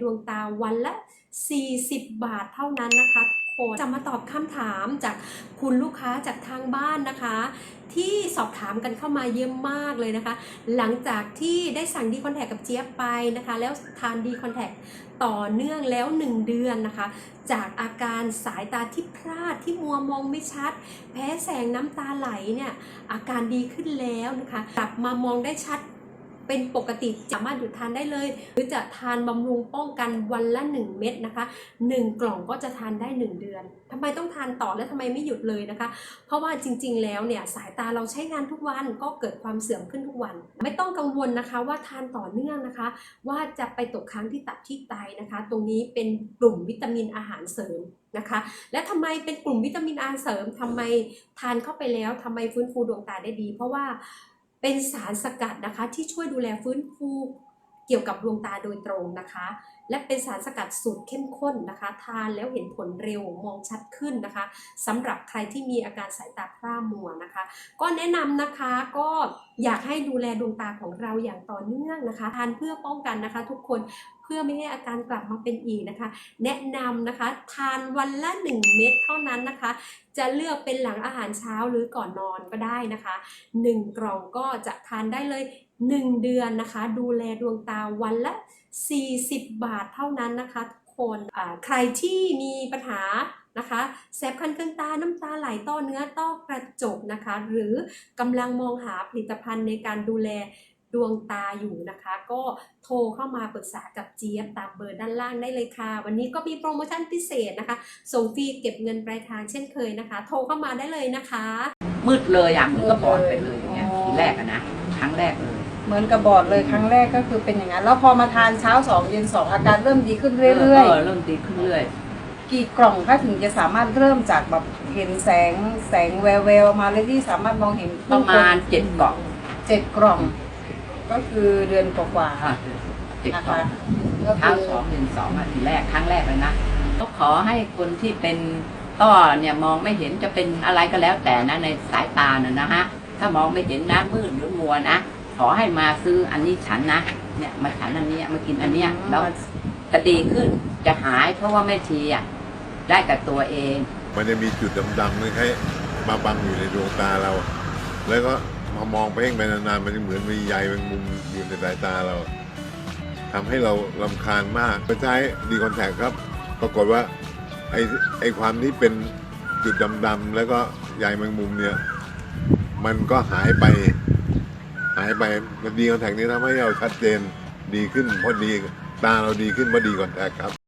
ดวงตาวันละ 40 บาทเท่านั้นนะคะทุกคนจะมาตอบคำถามจากคุณลูกค้าจากทางบ้านนะคะ ที่สอบถามกันเข้ามาเยอะมากเลยนะคะ หลังจากที่ได้สั่งดีคอนแทคกับเจี๊ยบไปนะคะ แล้วทานดีคอนแทคต่อเนื่องแล้ว 1 เดือนนะคะ จากอาการสายตาที่พร่าที่มัวมองไม่ชัด แพ้แสงน้ำตาไหลเนี่ยอาการดีขึ้นแล้วนะคะ กลับมามองได้ชัด เป็นปกติสามารถหยุดทานได้เลย หรือจะทานบำรุงป้องกันวันละ 1 เม็ดนะคะ 1 กล่องก็จะทานได้ 1 เดือนทำไมต้องทานต่อและทำไมไม่หยุดเลยนะคะ เพราะว่าจริง ๆ แล้วเนี่ยสายตาเราใช้งานทุกวันก็เกิดความเสื่อมขึ้นทุกวัน ไม่ต้องกังวลนะคะว่าทานต่อเนื่องนะคะ ว่าจะไปตกค้างที่ตับที่ไตนะคะ ตรงนี้เป็นกลุ่มวิตามินอาหารเสริมนะคะ และทำไมเป็นกลุ่มวิตามินอาหารเสริมทำไมทานเข้าไปแล้วทำไมฟื้นฟูดวงตาได้ดี เพราะว่า เป็นสารสกัดนะคะที่ช่วยดูแลฟื้นฟูเกี่ยวกับดวงตาโดยตรงนะคะ และเป็นสารสกัดสูตรเข้มข้นนะคะ ทานแล้วเห็นผลเร็วมองชัดขึ้นนะคะสำหรับใครที่มีอาการสายตาพร่ามัวนะคะ ก็แนะนำนะคะก็อยากให้ดูแลดวงตาของเราอย่างต่อเนื่องนะคะ ทานเพื่อป้องกันนะคะ ทุกคนเพื่อไม่ให้อาการกลับมาเป็นอีกนะคะ แนะนำนะคะ ทานวันละ 1 เม็ดเท่านั้นนะคะ จะเลือกเป็นหลังอาหารเช้าหรือก่อนนอนก็ได้นะคะ 1 กล่องก็จะทานได้เลย 1 เดือนนะคะ ดูแลดวงตาวันละ40 บาทเท่านั้นนะคะทุกคนใครที่มีปัญหานะคะแสบคันเกินตาน้ำตาไหลต้อเนื้อต้อกระจกนะคะ หรือกำลังมองหาผลิตภัณฑ์ในการดูแลดวงตาอยู่นะคะ ก็โทรเข้ามาปรึกษากับเจี๊ยบตามเบอร์ด้านล่างได้เลยค่ะ วันนี้ก็มีโปรโมชั่นพิเศษนะคะ ส่งฟรีเก็บเงินปลายทางเช่นเคยนะคะ โทรเข้ามาได้เลยนะคะ มืดเลยอะมันก็บอดไปเลยอย่างเงี้ยทีแรกอะนะครั้งแรกเลย เหมือนกับบอดเลยครั้งแรกก็คือเป็นอย่างนั้น แล้วพอมาทานเช้าสองเย็นสองอาการเริ่มดีขึ้นเรื่อยเเริ่มดีขึ้นเรื่อยๆกี่กล่องคะถึงจะสามารถเริ่มจากแบบเห็นแสงแสงแววแววๆมาเลยที่สามารถมองเห็นประมาณเจ็ดกล่องเจ็ดกล่อง ก็คือเดือนกว่าค่ะเจ็ดๆนะกล่อคะงก็เท้าคือสองเดือนสองอะทีแรกครั้งแรกเลยนะก็ขอให้คนที่เป็นต้อเนี่ยมองไม่เห็นจะเป็นอะไรก็แล้วแต่นะในสายตาน่ะนะฮะถ้ามองไม่เห็นนะมืดหรือมัวนะ ขอให้มาซื้ออันนี้ฉันนะเนี่ยมาฉันอันเนี้ยมากินอันเนี้ยแล้วจะดีขึ้นจะหายเพราะว่าแม่ชีอะได้กับตัวเอง มันจะมีจุดดำๆคล้ายๆมาบังอยู่ในดวงตาเรา แล้วก็พอมองไปเองไปนานๆมันจะเหมือนมีใยแมงมุมอยู่ในสายตาเราทำให้เราลำคาญมากไปใช้ดีคอนแทคครับ ปรากฏว่าไอ้ไอ้ความที่เป็นจุดดำๆแล้วก็ใยแมงมุมเนี่ย มันก็หายไป หายไปมันดีคอนแทคนี้ทำให้เราชัดเจนดีขึ้นเพราะดีตาเราดีขึ้นเพราะดีคอนแทคครับ